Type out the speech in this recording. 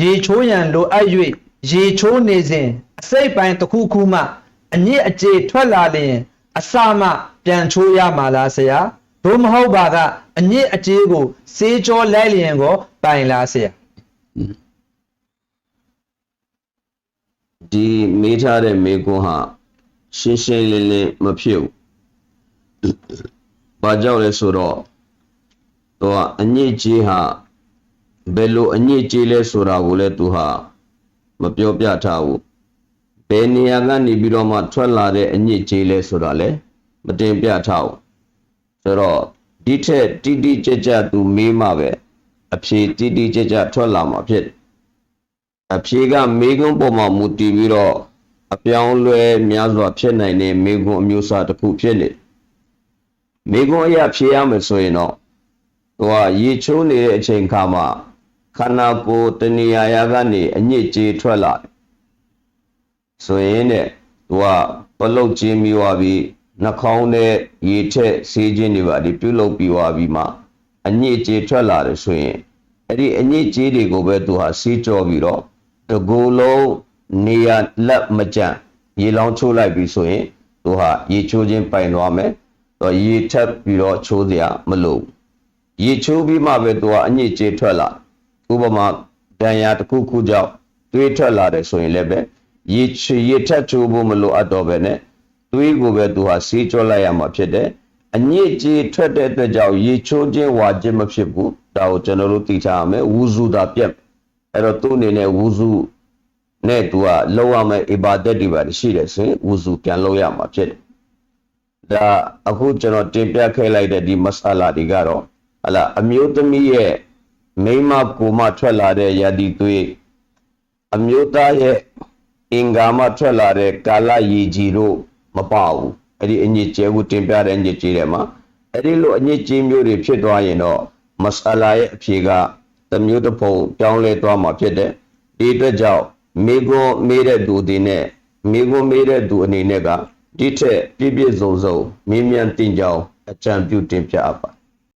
ရေချိုးရန်လိုအပ်၍ရေချိုးနေစဉ်အစိတ်ပိုင်းတစ်ခုခုမှအညစ်အကြေထွက်လာလျင်အစမှပြန်ချိုးရမှာလားဆရာဘို့မဟုတ်ပါကအညစ်အကြေကိုစေးကြောလိုက်လျင်ကိုပိုင်လားဆရာဒီမေးထားတဲ့မေကွန်းဟာရှင်းရှင်းလင်းလင်းမဖြစ်ဘူး။ဘာကြောင့်လဲဆိုတော့တော့အညစ်အကြေးဟာ ဘယ်လိုအညစ်အကြေးလဲဆိုတာကိုလည်းသူဟာမပြောပြထားဘူး။ဘယ်နေရာကနေပြီးတော့မှထွက်လာတဲ့အညစ်အကြေးလဲဆိုတာလည်းမတင်ပြထားဘူး။ဆိုတော့ဒီထက်တိတိကျကျသူမေးမှပဲအဖြေတိတိကျကျထွက်လာမှာဖြစ်တယ်။အဖြေကမေကွန်းပေါ်မှာမူတည်ပြီးတော့အပြောင်းအလဲများစွာဖြစ်နိုင်တဲ့မေကွန်းအမျိုးအစားတစ်ခုဖြစ်နေတယ်မေကွန်းအရာဖြေရမယ်ဆိုရင်တော့သူကရေချိုးနေတဲ့အချိန်ခါမှာ ခန္ဓာကိုယ်တဏှာရာကနေအညစ်အကြေးထွက်လာတယ်ဆိုရင်တဲ့သူကပလုတ်ချင်းပြီးသွားပြီးနှာခေါင်းနဲ့ရေထက်ဆေးခြင်းတွေပါဒီပြုတ်လုတ်ပြီးသွားပြီးမှအညစ်အကြေးထွက်လာတယ်ဆိုရင်အဲ့ဒီအညစ်အကြေးတွေကိုပဲသူဟာဆေးကြောပြီးတော့တကူလုံးနေရလက်မကြံရေလောင်းချိုးလိုက်ပြီဆိုရင်သူဟာရေချိုးခြင်းပိုင်သွားမယ်တော့ရေထပ်ပြီးတော့ချိုးစရာမလိုဘူးရေချိုးပြီးမှပဲသူကအညစ်အကြေးထွက်လာ ဥပမာဒဏ်ရာတစ်ခုခုကြောင့်သွေးထွက်လာတယ်ဆိုရင်လည်းပဲရေချရေထပ်ချိုးဖို့မလိုအပ်တော့ပဲနဲ့သွေးကိုပဲသူဟာဆေးကြောလိုက်ရမှာဖြစ်တယ်အညစ်အကြေးထွက်တဲ့အတွက်ကြောင့်ရေချိုးခြင်းဝါခြင်းမဖြစ်ဘူးဒါကိုကျွန်တော်တို့သိချရမယ်ဝူဇူတာပြက်အဲ့တော့သူ့အနေနဲ့ဝူစုနဲ့သူကလောက်ရမယ့်အဘာတက်တွေပါရှိတယ်ဆိုရင်ဝူစုပြန်လောက်ရမှာဖြစ်တယ်။ဒါအခုကျွန်တော်တင်ပြခဲ့လိုက်တဲ့ဒီမဆလာတွေကတော့ဟလာအမျိုးသမီးရဲ့ မိန်းမကိုမထွက်လာတဲ့ယတိသွေးအမျိုးသားရဲ့အင်္ဂါမထွက်လာတဲ့ကာလရည်ကြီးတို့မပါဘူး။အဲ့ဒီအညစ်အကြေးကိုတင်ပြတဲ့အညစ်အကြေးတွေမှာအဲ့ဒီလိုအညစ်အကြေးမျိုးတွေဖြစ်သွားရင်တော့မဆလာရဲ့အဖြေကတစ်မျိုးတစ်ပုံပြောင်းလဲသွားမှာဖြစ်တယ်ဒီအတွက်ကြောင့်မိကွန်းမေးတဲ့သူဒီနဲ့မိကွန်းမေးတဲ့သူအနေနဲ့ကဒီထက်ပြည့်ပြည့်စုံစုံမြင်းမြန်တင်ကြောင်းအကြံပြုတင်ပြအပ်ပါ